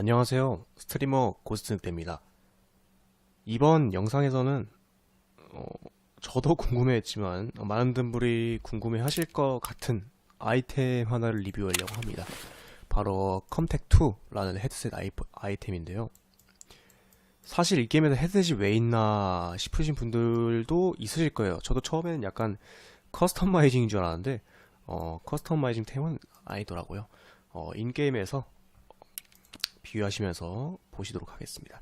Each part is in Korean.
안녕하세요. 스트리머 고스트입니다. 이번 영상에서는 어, 저도 궁금해했지만 많은 분들이 궁금해 하실 것 같은 아이템 하나를 리뷰하려고 합니다. 바로 컴택2라는 헤드셋 아이, 아이템인데요. 사실 이 게임에서 헤드셋이 왜 있나 싶으신 분들도 있으실 거예요. 저도 처음에는 약간 커스터마이징인 줄 알았는데 어, 커스터마이징 템은 아니더라고요. 어, 인게임에서 비교하시면서 보시도록 하겠습니다.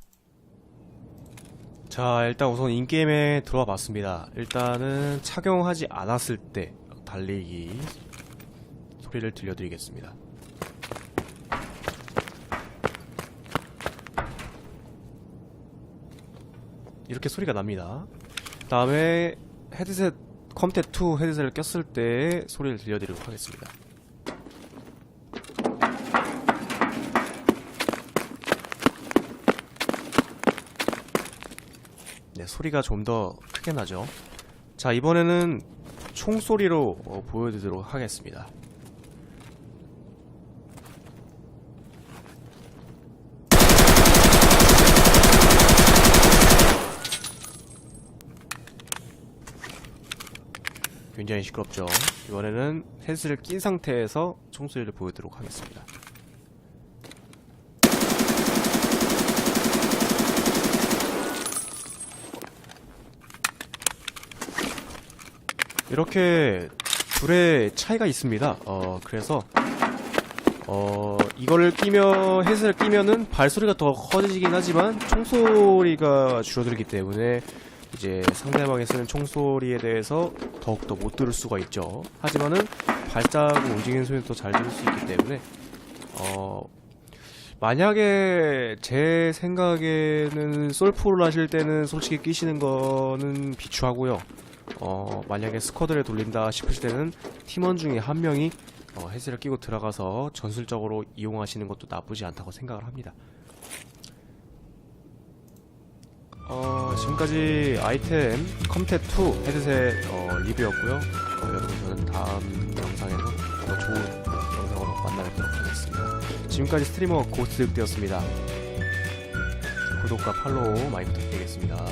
자, 일단 우선 인게임에 들어와 봤습니다. 일단은 착용하지 않았을 때 달리기 소리를 들려드리겠습니다. 이렇게 소리가 납니다. 다음에 헤드셋 컴택2 헤드셋을 꼈을 때 소리를 들려드리도록 하겠습니다. 네, 소리가 좀 더 크게 나죠. 자, 이번에는 총소리로 어, 보여드리도록 하겠습니다. 굉장히 시끄럽죠. 이번에는 헤드셋을 낀 상태에서 총소리를 보여드리도록 하겠습니다. 이렇게 둘의 차이가 있습니다. 어, 그래서 어, 이거를 끼면 헤드셋을 끼면은 발소리가 더 커지긴 하지만 총소리가 줄어들기 때문에 이제 상대방이 쓰는 총소리에 대해서 더욱더 못 들을 수가 있죠. 하지만은 발자국 움직이는 소리는 또잘 들을 수 있기 때문에 어, 만약에 제 생각에는 솔프를 하실 때는 솔직히 끼시는 거는 비추하고요. 어, 만약에 스쿼드를 돌린다 싶으실 때는 팀원 중에 한 명이 어, 헤드셋을 끼고 들어가서 전술적으로 이용하시는 것도 나쁘지 않다고 생각을 합니다. 어, 지금까지 아이템 컴택2 헤드셋 어, 리뷰였고요. 어, 여러분 저는 다음 영상에서 더 좋은 영상으로 만나뵙도록 하겠습니다. 지금까지 스트리머 고스트였습니다. 구독과 팔로우 많이 부탁드리겠습니다.